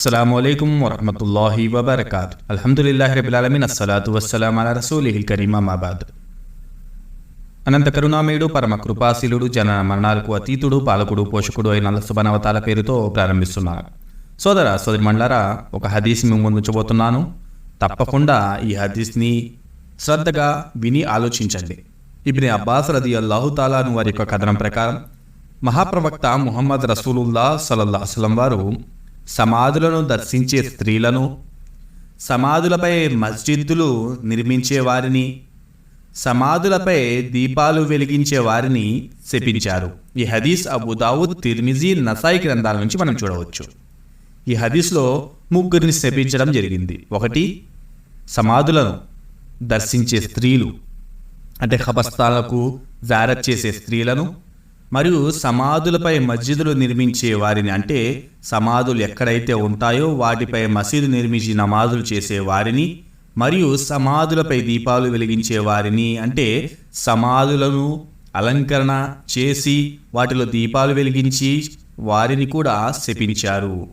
అస్సలం అయికం వరహమతుల్లాహి వబర్కాత్ అల్హమ్దుల్లాహి రబిలాలమిన్ అస్సలాతు వస్సలాం అలా రసూలిహిల్ కరీమాబాద్ అనంత కరుణామయుడు పరమ కృపాశీలుడు జన మరణాలకు అతీతుడు పాలకుడు పోషకుడు అయిన సుబనవతాల పేరుతో ప్రారంభిస్తున్నారు సోదర సోదరి మండలారా ఒక హదీస్ మేము ముందుంచబోతున్నాను తప్పకుండా ఈ హదీస్ని శ్రద్ధగా విని ఆలోచించండి. ఇబ్ని అబ్బాస్ రది అల్లాహు తాలాను వారి యొక్క కథనం ప్రకారం మహాప్రవక్త ముహమ్మద్ రసూలుల్లా సలల్లా అసలం వారు సమాధులను దర్శించే స్త్రీలను సమాధులపై మస్జిద్దులు నిర్మించే వారిని సమాధులపై దీపాలు వెలిగించే వారిని శపించారు. ఈ హదీస్ అబుదావుద్ తిర్మిజీ నసాయి గ్రంథాల నుంచి మనం చూడవచ్చు. ఈ హదీస్లో ముగ్గురిని శపించడం జరిగింది. ఒకటి సమాధులను దర్శించే స్త్రీలు అంటే ఖబస్తాలకు జారత్ చేసే స్త్రీలను మరియు సమాధులపై మస్జిదులు నిర్మించే వారిని అంటే సమాధులు ఎక్కడైతే ఉంటాయో వాటిపై మసీదు నిర్మించి నమాజులు చేసే వారిని మరియు సమాధులపై దీపాలు వెలిగించే వారిని అంటే సమాధులను అలంకరణ చేసి వాటిలో దీపాలు వెలిగించి వారిని కూడా శపించారు.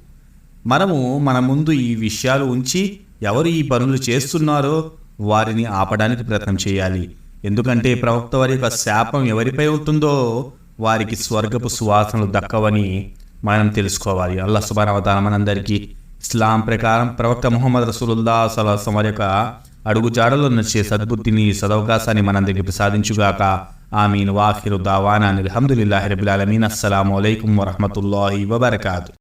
మనము మన ముందు ఈ విషయాలు ఉంచి ఎవరు ఈ పనులు చేస్తున్నారో వారిని ఆపడానికి ప్రయత్నం చేయాలి. ఎందుకంటే ప్రవక్త వారి యొక్క శాపం ఎవరిపై ఉంటుందో వారికి స్వర్గపు సువాసనలు దక్కవని మనం తెలుసుకోవాలి. అల్లా సుబానవతాన మనందరికీ ఇస్లాం ప్రకారం ప్రవక్త ముహమ్మద్ రసూలుల్లా సలాసం వారి యొక్క అడుగుజాడలో నచ్చే సద్బుద్ధిని సదవకాశాన్ని మనందరికీ ప్రసాదించుగాక. ఆమీన్. వాఖిరు దావానా. అల్హమ్దుల్లాహి రబుల్ అలమీన్ అస్సలం అయికం వరహమతుల్లాహి వబర్కాతు.